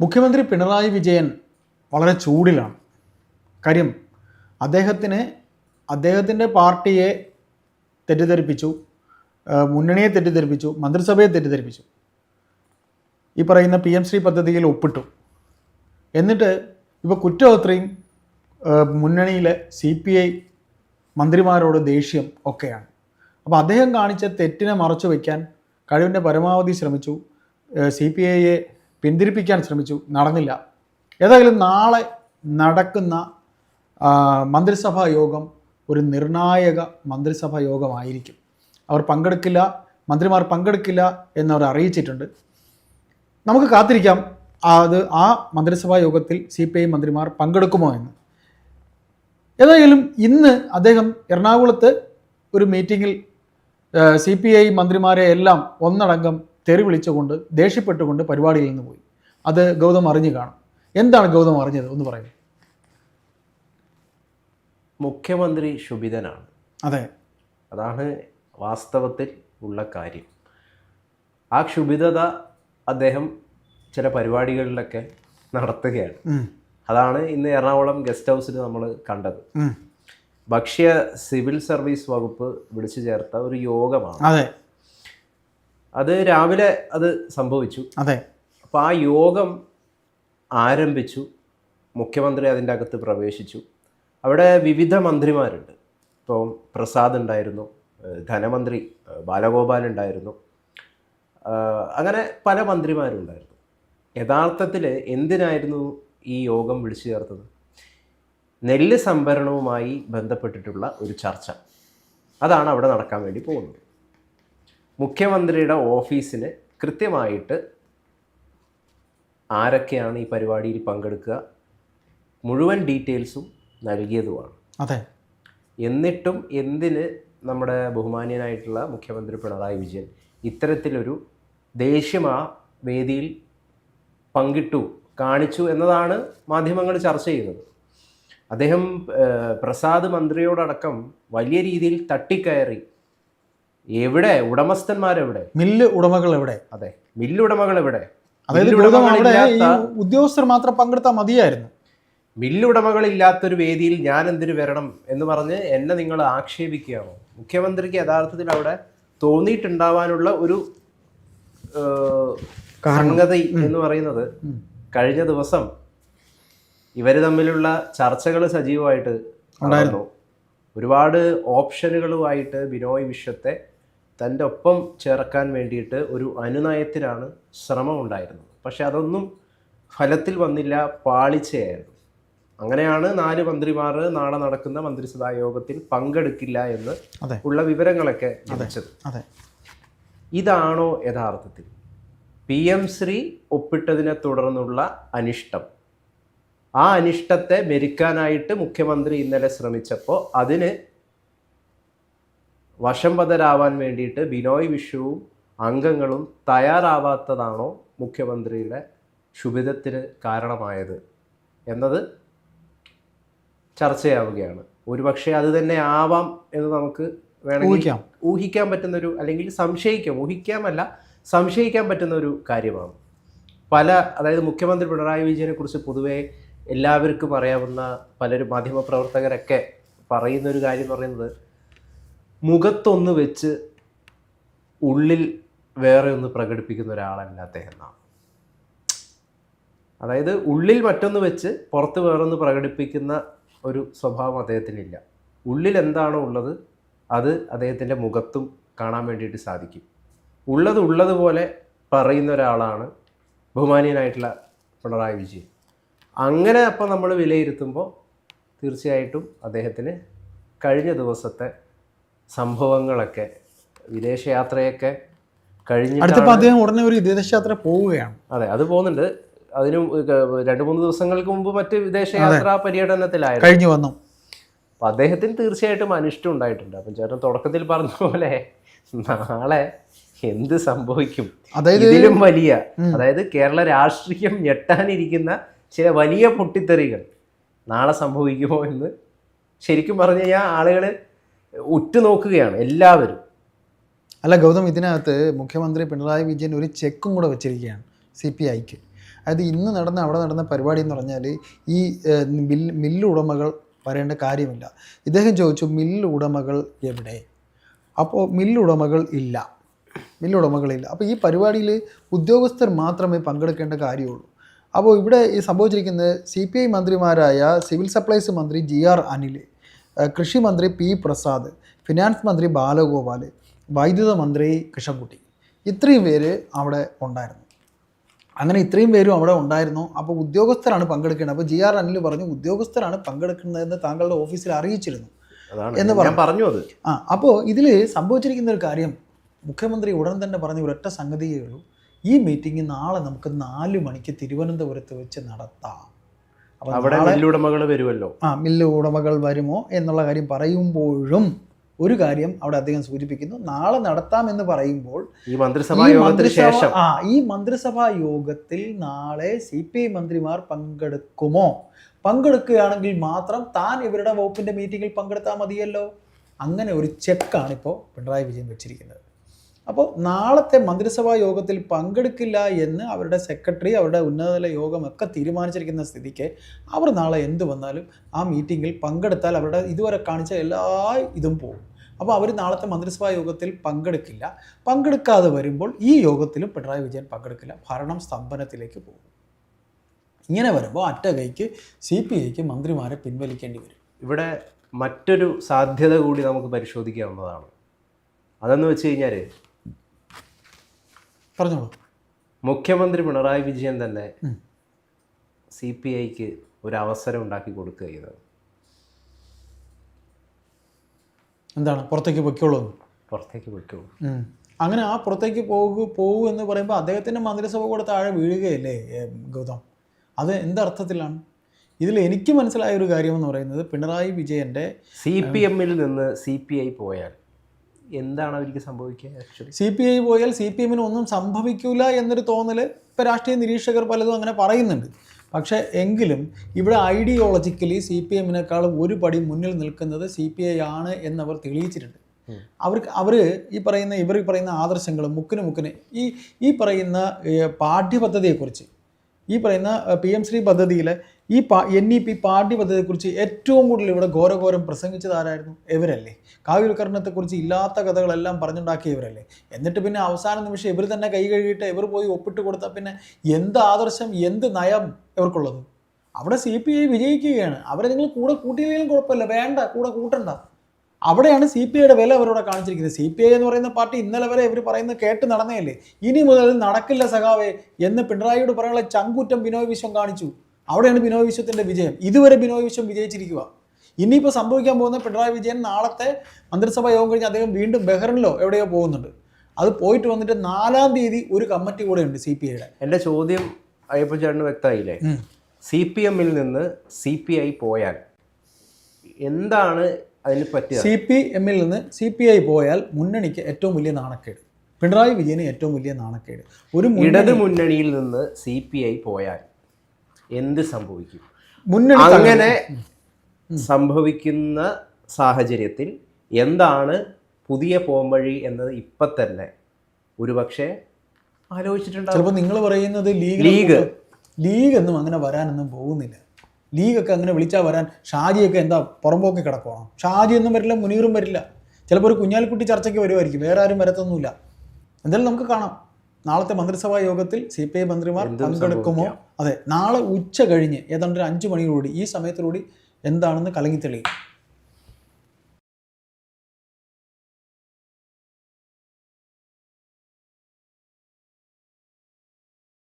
മുഖ്യമന്ത്രി പിണറായി വിജയൻ വളരെ ചൂടിലാണ്. കാര്യം അദ്ദേഹത്തിന് അദ്ദേഹത്തിന്റെ പാർട്ടിയെ തെറ്റിദ്ധരിപ്പിച്ചു മുന്നണിയെ തെറ്റിദ്ധരിപ്പിച്ചു മന്ത്രിസഭയെ തെറ്റിദ്ധരിപ്പിച്ചു. ഈ പറയുന്ന പി എം ശ്രീ പദ്ധതിയിൽ ഒപ്പിട്ടു. എന്നിട്ട് ഇപ്പോൾ കുറ്റപത്രയും മുന്നണിയിലെ സി പി ഐ മന്ത്രിമാരോട് ദേഷ്യം ഒക്കെയാണ്. അപ്പോൾ അദ്ദേഹം കാണിച്ച തെറ്റിനെ മറച്ചു വയ്ക്കാൻ കഴിവിന്റെ പരമാവധി ശ്രമിച്ചു. സി പി ഐയെ പിന്തിരിപ്പിക്കാൻ ശ്രമിച്ചു. നടന്നില്ല. ഏതായാലും നാളെ നടക്കുന്ന മന്ത്രിസഭാ യോഗം ഒരു നിർണായക മന്ത്രിസഭാ യോഗമായിരിക്കും. അവർ പങ്കെടുക്കില്ല മന്ത്രിമാർ പങ്കെടുക്കില്ല എന്നവർ അറിയിച്ചിട്ടുണ്ട്. നമുക്ക് കാത്തിരിക്കാം. അത് ആ മന്ത്രിസഭാ യോഗത്തിൽ സി പി ഐ മന്ത്രിമാർ പങ്കെടുക്കുമോ എന്ന്. ഏതായാലും ഇന്ന് അദ്ദേഹം എറണാകുളത്ത് ഒരു മീറ്റിങ്ങിൽ സി പി ഐ മന്ത്രിമാരെ എല്ലാം ഒന്നടങ്കം തെറി വിളിച്ചുകൊണ്ട് ദേഷ്യപ്പെട്ടുകൊണ്ട് പരിപാടിയിൽ നിന്ന് പോയി. അത് ഗൗതം അറിഞ്ഞു കാണും. എന്താണ് ഗൗതം അറിഞ്ഞത്? ഒന്ന് പറയുന്നത് മുഖ്യമന്ത്രി ശുഭിതനാണ്. അതെ. അതാണ് വാസ്തവത്തിൽ ഉള്ള കാര്യം. ആ ക്ഷുഭിതത അദ്ദേഹം ചില പരിപാടികളിലൊക്കെ നടത്തുകയാണ്. അതാണ് ഇന്ന് എറണാകുളം ഗസ്റ്റ് ഹൗസിൽ നമ്മൾ കണ്ടത്. ഭക്ഷ്യ സിവിൽ സർവീസ് വകുപ്പ് വിളിച്ചു ചേർത്ത ഒരു യോഗമാണ്. അതെ രാവിലെ അത് സംഭവിച്ചു. അതെ. അപ്പോൾ ആ യോഗം ആരംഭിച്ചു. മുഖ്യമന്ത്രി അതിന്റെ അകത്ത് പ്രവേശിച്ചു. അവിടെ വിവിധ മന്ത്രിമാരുണ്ട്. ഇപ്പോൾ പ്രസാദ് ഉണ്ടായിരുന്നു ധനമന്ത്രി ബാലഗോപാൽ ഉണ്ടായിരുന്നു. അങ്ങനെ പല മന്ത്രിമാരുണ്ടായിരുന്നു. യഥാർത്ഥത്തിൽ എന്തിനായിരുന്നു ഈ യോഗം വിളിച്ചു ചേർത്തത്? നെല്ല് സംഭരണവുമായി ബന്ധപ്പെട്ടിട്ടുള്ള ഒരു ചർച്ച. അതാണ് അവിടെ നടക്കാൻ വേണ്ടി പോകുന്നത്. മുഖ്യമന്ത്രിയുടെ ഓഫീസിന് കൃത്യമായിട്ട് ആരൊക്കെയാണ് ഈ പരിപാടിയിൽ പങ്കെടുക്കുക മുഴുവൻ ഡീറ്റെയിൽസും നൽകിയതുമാണ്. അതെ. എന്നിട്ടും എന്തിന് നമ്മുടെ ബഹുമാന്യനായിട്ടുള്ള മുഖ്യമന്ത്രി പിണറായി വിജയൻ ഇത്തരത്തിലൊരു ദേഷ്യം ആ വേദിയിൽ പങ്കിട്ടു കാണിച്ചു എന്നതാണ് മാധ്യമങ്ങൾ ചർച്ച ചെയ്യുന്നത്. അദ്ദേഹം പ്രസാദ് മന്ത്രിയോടടക്കം വലിയ രീതിയിൽ തട്ടിക്കയറി എവിടെ? ഉടമസ്ഥന്മാരെവിടെ? മില്ല് ഉടമകൾ എവിടെ അതെ. മില്ല് ഉടമകൾ എവിടെ അതായത് ഉദ്യോഗസ്ഥർ മാത്രം പങ്കെടുത്താൽ മതിയായിരുന്നു. മില്ല് ഉടമകൾ മില്ലുടമകളില്ലാത്തൊരു വേദിയിൽ ഞാൻ എന്തിനു വരണം എന്ന് പറഞ്ഞ് എന്നെ നിങ്ങൾ ആക്ഷേപിക്കുകയാണോ? മുഖ്യമന്ത്രിക്ക് യഥാർത്ഥത്തിൽ അവിടെ തോന്നിയിട്ടുണ്ടാവാനുള്ള ഒരു സംഗതി എന്ന് പറയുന്നത് കഴിഞ്ഞ ദിവസം ഇവർ തമ്മിലുള്ള ചർച്ചകൾ സജീവമായിട്ട് ഉണ്ടായിരുന്നു. ഒരുപാട് ഓപ്ഷനുകളുമായിട്ട് ബിനോയ് വിശ്വത്തെ തന്റെ ഒപ്പം ചേർക്കാൻ വേണ്ടിയിട്ട് ഒരു അനുനയത്തിനാണ് ശ്രമം ഉണ്ടായിരുന്നത് പക്ഷെ അതൊന്നും ഫലത്തിൽ വന്നില്ല പാളിച്ചയായിരുന്നു. അങ്ങനെയാണ് നാല് മന്ത്രിമാർ നാളെ നടക്കുന്ന മന്ത്രിസഭാ യോഗത്തിൽ പങ്കെടുക്കില്ല എന്ന് ഉള്ള വിവരങ്ങളൊക്കെ ലഭിച്ചത്. ഇതാണോ യഥാർത്ഥത്തിൽ? പി എം ശ്രീ ഒപ്പിട്ടതിനെ തുടർന്നുള്ള അനിഷ്ടം. ആ അനിഷ്ടത്തെ മെരിക്കാനായിട്ട് മുഖ്യമന്ത്രി ഇന്നലെ ശ്രമിച്ചപ്പോൾ അതിന് വശംവദരാവാൻ വേണ്ടിയിട്ട് ബിനോയ് വിഷുവും അംഗങ്ങളും തയ്യാറാവാത്തതാണോ മുഖ്യമന്ത്രിയുടെ ശുഭിതത്തിന് കാരണമായത്? എന്നത് ചർച്ചയാവുകയാണ്. ഒരുപക്ഷെ അത് തന്നെ ആവാം എന്ന് നമുക്ക് വേണമെങ്കിൽ ഊഹിക്കാൻ പറ്റുന്ന ഒരു അല്ലെങ്കിൽ സംശയിക്കാം. ഊഹിക്കാമല്ല സംശയിക്കാൻ പറ്റുന്ന ഒരു കാര്യമാണ്. പല അതായത് മുഖ്യമന്ത്രി പിണറായി വിജയനെ കുറിച്ച് പൊതുവേ എല്ലാവർക്കും അറിയാവുന്ന പലരും മാധ്യമപ്രവർത്തകരൊക്കെ പറയുന്ന ഒരു കാര്യം പറയുന്നത് മുഖത്തൊന്ന് വെച്ച് ഉള്ളിൽ വേറെ ഒന്ന് പ്രകടിപ്പിക്കുന്ന ഒരാളല്ല അദ്ദേഹം അതായത് ഉള്ളിൽ മറ്റൊന്ന് വെച്ച് പുറത്ത് വേറൊന്ന് പ്രകടിപ്പിക്കുന്ന ഒരു സ്വഭാവം അദ്ദേഹത്തിനില്ല. ഉള്ളിൽ എന്താണോ ഉള്ളത് അത് അദ്ദേഹത്തിന്റെ മുഖത്തും കാണാൻ വേണ്ടിയിട്ട് സാധിക്കും. ഉള്ളത് ഉള്ളതുപോലെ പറയുന്ന ഒരാളാണ് ബഹുമാനീയനായിട്ടുള്ള പിണറായി വിജയൻ. അങ്ങനെ അപ്പോൾ നമ്മൾ വിലയിരുത്തുമ്പോൾ തീർച്ചയായിട്ടും അദ്ദേഹത്തിന് കഴിഞ്ഞ ദിവസത്തെ സംഭവങ്ങളൊക്കെ വിദേശയാത്രയൊക്കെ കഴിഞ്ഞ അടുത്തപ്പോൾ അദ്ദേഹം ഉടനെ ഒരു വിദേശയാത്ര പോവുകയാണ്. അതെ അത് പോകുന്നുണ്ട്. അതിന് രണ്ട് മൂന്ന് ദിവസങ്ങൾക്ക് മുമ്പ് മറ്റ് വിദേശയാത്രാ പര്യടനത്തിലായിരുന്നു. കഴിഞ്ഞു വന്നു. അപ്പൊ അദ്ദേഹത്തിന് തീർച്ചയായിട്ടും അനിഷ്ടം ഉണ്ടായിട്ടുണ്ട്. അപ്പം ചേട്ടൻ തുടക്കത്തിൽ പറഞ്ഞ പോലെ നാളെ എന്ത് സംഭവിക്കും? അതായത് ഇതിലും വലിയ അതായത് കേരള രാഷ്ട്രീയം ഞെട്ടാനിരിക്കുന്ന ചില വലിയ പൊട്ടിത്തെറികൾ നാളെ സംഭവിക്കുമോ എന്ന് ശരിക്കും പറഞ്ഞു കഴിഞ്ഞാൽ ആളുകൾ ഉറ്റുനോക്കുകയാണ് എല്ലാവരും. അല്ല ഗൗതം ഇതിനകത്ത് മുഖ്യമന്ത്രി പിണറായി വിജയൻ ഒരു ചെക്കും കൂടെ വെച്ചിരിക്കുകയാണ് സി പി ഐക്ക്. അതായത് ഇന്ന് നടന്ന അവിടെ നടന്ന പരിപാടി എന്ന് പറഞ്ഞാൽ ഈ മിൽ മില്ല് ഉടമകൾ വരേണ്ട കാര്യമില്ല. ഇദ്ദേഹം ചോദിച്ചു മില്ല് ഉടമകൾ എവിടെ? അപ്പോൾ മില്ലുടമകൾ ഇല്ല. മില്ലുടമകളില്ല അപ്പോൾ ഈ പരിപാടിയിൽ ഉദ്യോഗസ്ഥർ മാത്രമേ പങ്കെടുക്കേണ്ട കാര്യമുള്ളൂ. അപ്പോൾ ഇവിടെ ഈ സംഭവിച്ചിരിക്കുന്നത് സി പി ഐ മന്ത്രിമാരായ സിവിൽ സപ്ലൈസ് മന്ത്രി ജി ആർ അനിൽ കൃഷി മന്ത്രി പി പ്രസാദ് ഫിനാൻസ് മന്ത്രി ബാലഗോപാൽ വൈദ്യുത മന്ത്രി കൃഷ്ണൻകുട്ടി. ഇത്രയും പേര് അവിടെ ഉണ്ടായിരുന്നു. അങ്ങനെ ഇത്രയും പേരും അവിടെ ഉണ്ടായിരുന്നു. അപ്പോൾ ഉദ്യോഗസ്ഥരാണ് പങ്കെടുക്കേണ്ടത്. അപ്പോൾ ജി ആർ അനിൽ പറഞ്ഞു ഉദ്യോഗസ്ഥരാണ് പങ്കെടുക്കുന്നതെന്ന് താങ്കളുടെ ഓഫീസിൽ അറിയിച്ചിരുന്നു എന്ന് പറഞ്ഞു. അത്. ആ അപ്പോൾ ഇതിൽ സംഭവിച്ചിരിക്കുന്ന ഒരു കാര്യം മുഖ്യമന്ത്രി ഉടൻ തന്നെ പറഞ്ഞ ഒരൊറ്റ സംഗതിയേ ഉള്ളൂ. ഈ മീറ്റിംഗ് നാളെ നമുക്ക് നാല് മണിക്ക് തിരുവനന്തപുരത്ത് വെച്ച് നടത്താം. അവിടെ വരുമല്ലോ. ആ മില്ല് ഉടമകൾ വരുമോ എന്നുള്ള കാര്യം പറയുമ്പോഴും ഒരു കാര്യം അവിടെ അദ്ദേഹം സൂചിപ്പിക്കുന്നു. നാളെ നടത്താമെന്ന് പറയുമ്പോൾ ഈ മന്ത്രിസഭാ യോഗത്തിന് ശേഷം. ആ ഈ മന്ത്രിസഭാ യോഗത്തിൽ നാളെ സി പി ഐ മന്ത്രിമാർ പങ്കെടുക്കുമോ? പങ്കെടുക്കുകയാണെങ്കിൽ മാത്രം താൻ ഇവരുടെ വകുപ്പിന്റെ മീറ്റിംഗിൽ പങ്കെടുത്താൽ മതിയല്ലോ. അങ്ങനെ ഒരു ചെക്കാണ് ഇപ്പോൾ പിണറായി വിജയൻ വെച്ചിരിക്കുന്നത്. അപ്പോൾ നാളത്തെ മന്ത്രിസഭാ യോഗത്തിൽ പങ്കെടുക്കില്ല എന്ന് അവരുടെ സെക്രട്ടറി അവരുടെ ഉന്നതതല യോഗമൊക്കെ തീരുമാനിച്ചിരിക്കുന്ന സ്ഥിതിക്ക് അവർ നാളെ എന്ത് വന്നാലും ആ മീറ്റിങ്ങിൽ പങ്കെടുത്താൽ അവരുടെ ഇതുവരെ കാണിച്ച എല്ലാ ഇതും പോകും. അപ്പോൾ അവർ നാളത്തെ മന്ത്രിസഭാ യോഗത്തിൽ പങ്കെടുക്കില്ല. പങ്കെടുക്കാതെ വരുമ്പോൾ ഈ യോഗത്തിലും പിണറായി വിജയൻ പങ്കെടുക്കില്ല. ഭരണം സ്തംഭനത്തിലേക്ക് പോകും. ഇങ്ങനെ വരുമ്പോൾ അറ്റകൈക്ക് സി പി ഐക്ക് മന്ത്രിമാരെ പിൻവലിക്കേണ്ടി വരും. ഇവിടെ മറ്റൊരു സാധ്യത കൂടി നമുക്ക് പരിശോധിക്കാവുന്നതാണ്. അതെന്ന് വെച്ച് കഴിഞ്ഞാൽ പറഞ്ഞോളൂ. മുഖ്യമന്ത്രി പിണറായി വിജയൻ തന്നെ. സി പി ഐക്ക് ഒരു അവസരം ഉണ്ടാക്കി കൊടുക്കുക ചെയ്തത്. എന്താണ്? പുറത്തേക്ക് പൊയ്ക്കോളൂ. പുറത്തേക്ക് പൊയ്ക്കോളൂ. അങ്ങനെ ആ പുറത്തേക്ക് പോകു പോകൂ എന്ന് പറയുമ്പോൾ അദ്ദേഹത്തിന്റെ മന്ത്രിസഭ കൂടെ താഴെ വീഴുകയല്ലേ ഗൗതം? അത് എന്തർത്ഥത്തിലാണ് ഇതിൽ എനിക്ക് മനസ്സിലായ ഒരു കാര്യം എന്ന് പറയുന്നത് പിണറായി വിജയന്റെ സി പി എമ്മിൽ നിന്ന് സി പി ഐ പോയാൽ എന്താണ് അവർക്ക് സംഭവിക്കുക ആക്ച്വലി സി പി ഐ പോയാൽ സി പി എമ്മിന് ഒന്നും സംഭവിക്കൂല എന്നൊരു തോന്നൽ ഇപ്പോൾ രാഷ്ട്രീയ നിരീക്ഷകർ പലതും അങ്ങനെ പറയുന്നുണ്ട്. പക്ഷേ എങ്കിലും ഇവിടെ ഐഡിയോളജിക്കലി സി പി എമ്മിനേക്കാളും ഒരു പടി മുന്നിൽ നിൽക്കുന്നത് സി പി ഐ ആണ് എന്നവർ തെളിയിച്ചിട്ടുണ്ട്. അവർക്ക് അവർ ഈ പറയുന്ന ഇവർ ഈ പറയുന്ന ആദർശങ്ങളും മുക്കിന് മുക്കിന് ഈ ഈ പറയുന്ന പാഠ്യപദ്ധതിയെക്കുറിച്ച് ഈ പറയുന്ന പി എം ശ്രീ പദ്ധതിയിലെ ഈ പാ എൻ ഇ പി പാർട്ടി പദ്ധതിയെക്കുറിച്ച് ഏറ്റവും കൂടുതൽ ഇവിടെ ഘോരഘോരം പ്രസംഗിച്ചത് ആരായിരുന്നു? ഇവരല്ലേ. കാവ്യവൽക്കരണത്തെക്കുറിച്ച് ഇല്ലാത്ത കഥകളെല്ലാം പറഞ്ഞുണ്ടാക്കിയവരല്ലേ എന്നിട്ട് പിന്നെ അവസാന നിമിഷം ഇവർ തന്നെ കൈ കഴുകിയിട്ട് ഇവർ പോയി ഒപ്പിട്ട് കൊടുത്താൽ പിന്നെ എന്ത് ആദർശം എന്ത് നയം ഇവർക്കുള്ളത്? അവിടെ സി പി ഐ വിജയിക്കുകയാണ്. അവരെ നിങ്ങൾ കൂടെ കൂട്ടിയില്ലെങ്കിലും കുഴപ്പമില്ല. വേണ്ട കൂടെ കൂട്ടണ്ട. അവിടെയാണ് സി പി ഐയുടെ വില അവരോട് കാണിച്ചിരിക്കുന്നത്. സി പി ഐ എന്ന് പറയുന്ന പാർട്ടി ഇന്നലെ വരെ ഇവർ പറയുന്നത് കേട്ട് നടന്നേയല്ലേ? ഇനി മുതൽ നടക്കില്ല സഖാവേ എന്ന് പിണറായിയോട് പറയാനുള്ള ചങ്കുറ്റം ബിനോയ് വിശ്വം കാണിച്ചു. അവിടെയാണ് ബിനോയ് വിശ്വത്തിന്റെ വിജയം. ഇതുവരെ ബിനോയ് വിശ്വം വിജയിച്ചിരിക്കുക. ഇനിയിപ്പോൾ സംഭവിക്കാൻ പോകുന്ന പിണറായി വിജയൻ നാളത്തെ മന്ത്രിസഭാ യോഗം കഴിഞ്ഞ് അദ്ദേഹം വീണ്ടും ബഹ്റിനിലോ എവിടെയോ പോകുന്നുണ്ട്. അത് പോയിട്ട് വന്നിട്ട് നാലാം തീയതി ഒരു കമ്മിറ്റി കൂടെ ഉണ്ട് സി പി ഐയുടെ. എന്റെ ചോദ്യം അയ്യപ്പൻ ചേട്ടന് വ്യക്തമായില്ലേ? സി പി എമ്മിൽ നിന്ന് സി പി ഐ പോയാൽ എന്താണ് അതിന് പറ്റിയ സി പി എമ്മിൽ നിന്ന് സി പി ഐ പോയാൽ മുന്നണിക്ക് ഏറ്റവും വലിയ നാണക്കേട്. പിണറായി വിജയന് ഏറ്റവും വലിയ നാണക്കേട്. ഒരു ഇടത് മുന്നണിയിൽ നിന്ന് സി പി ഐ പോയാൽ എന്ത് സംഭവിക്കും? മുന്നണി അങ്ങനെ സംഭവിക്കുന്ന സാഹചര്യത്തിൽ എന്താണ് പുതിയ പോംവഴി എന്നത് ഇപ്പം തന്നെ ഒരുപക്ഷെ ആലോചിച്ചിട്ടുണ്ടാവും. ചിലപ്പോൾ നിങ്ങൾ പറയുന്നത് ലീഗ് ലീഗ്. ലീഗ് ഒന്നും അങ്ങനെ വരാനൊന്നും പോകുന്നില്ല. ലീഗൊക്കെ അങ്ങനെ വിളിച്ചാൽ വരാൻ ഷാജിയൊക്കെ എന്താ പുറമ്പോക്കി കിടക്കുവാണ്? ഷാജി ഒന്നും വരില്ല മുനീറും വരില്ല. ചിലപ്പോൾ ഒരു കുഞ്ഞാലിക്കുട്ടി ചർച്ചയ്ക്ക് വരുമായിരിക്കും വേറെ ആരും വരത്തൊന്നുമില്ല. എന്തായാലും നമുക്ക് കാണാം. നാളത്തെ മന്ത്രിസഭാ യോഗത്തിൽ സി പി ഐ മന്ത്രിമാർ പങ്കെടുക്കുമോ? അതെ നാളെ ഉച്ച കഴിഞ്ഞ് ഏതാണ്ട് ഒരു അഞ്ച് മണിയോടുകൂടി ഈ സമയത്തോടുകൂടി എന്താണെന്ന് കലങ്ങി തെളിയും.